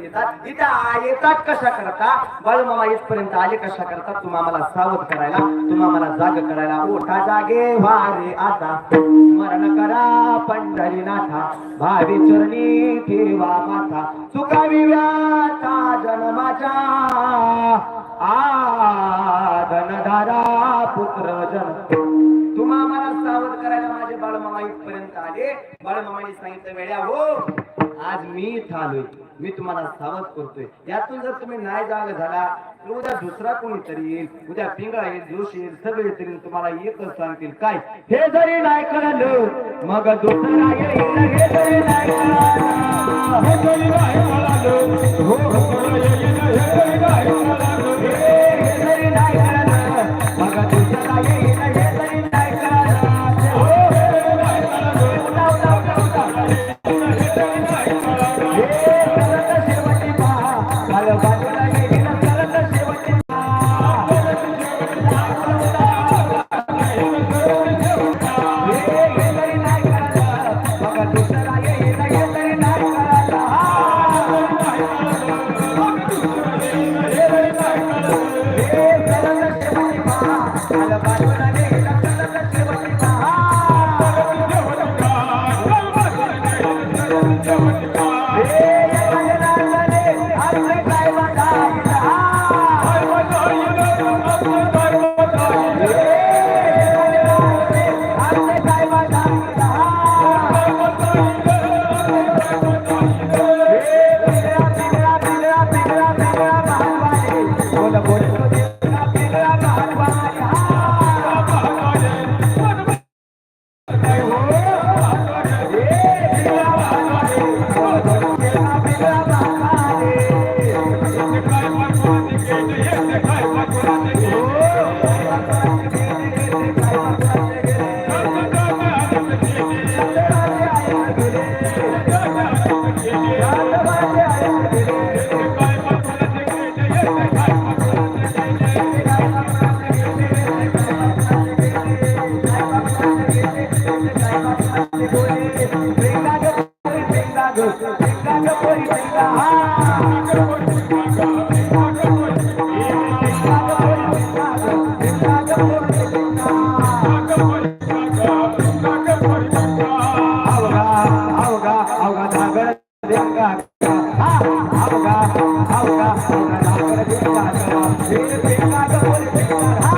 इथं येतात कशा करता? बाळूमामा इथपर्यंत आले कशा करता? तुम्हा मला सावध करायला तुम्हा मला जाग करायला. ओठा जागे वारे आता. स्मरण करा पंढरीनाथा. भावी चरणी ठेवा माथा. चुकावी व्याचा जन्माच्या. आ धनधारा पुत्र जन. तुम्हा मला सावध करायला माझे बाळमामा इथपर्यंत आले. बाळमामाने सांगितलं वेळ्या हो आज मी इथं आलोय. मी तुम्हाला सावध करतोय. यातून जर तुम्ही नाही जाग झाला तर उद्या दुसरा कोणीतरी येईल. उद्या पिंगळा येईल जोश येईल सगळे तरी तुम्हाला एकच सांगतील काय? हे जरी नाही कळलं मग दुसरा येईल हे जरी नाही कळलं हो, हो, हो, हे जरी नाही हो, Yeah. I'm gonna go to the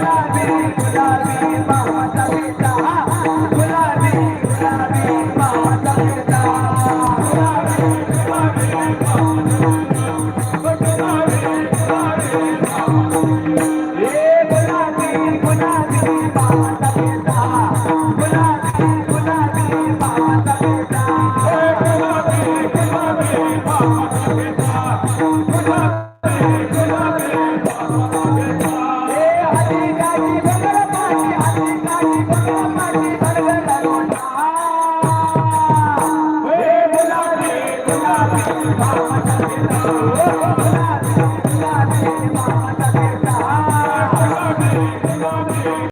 Oh,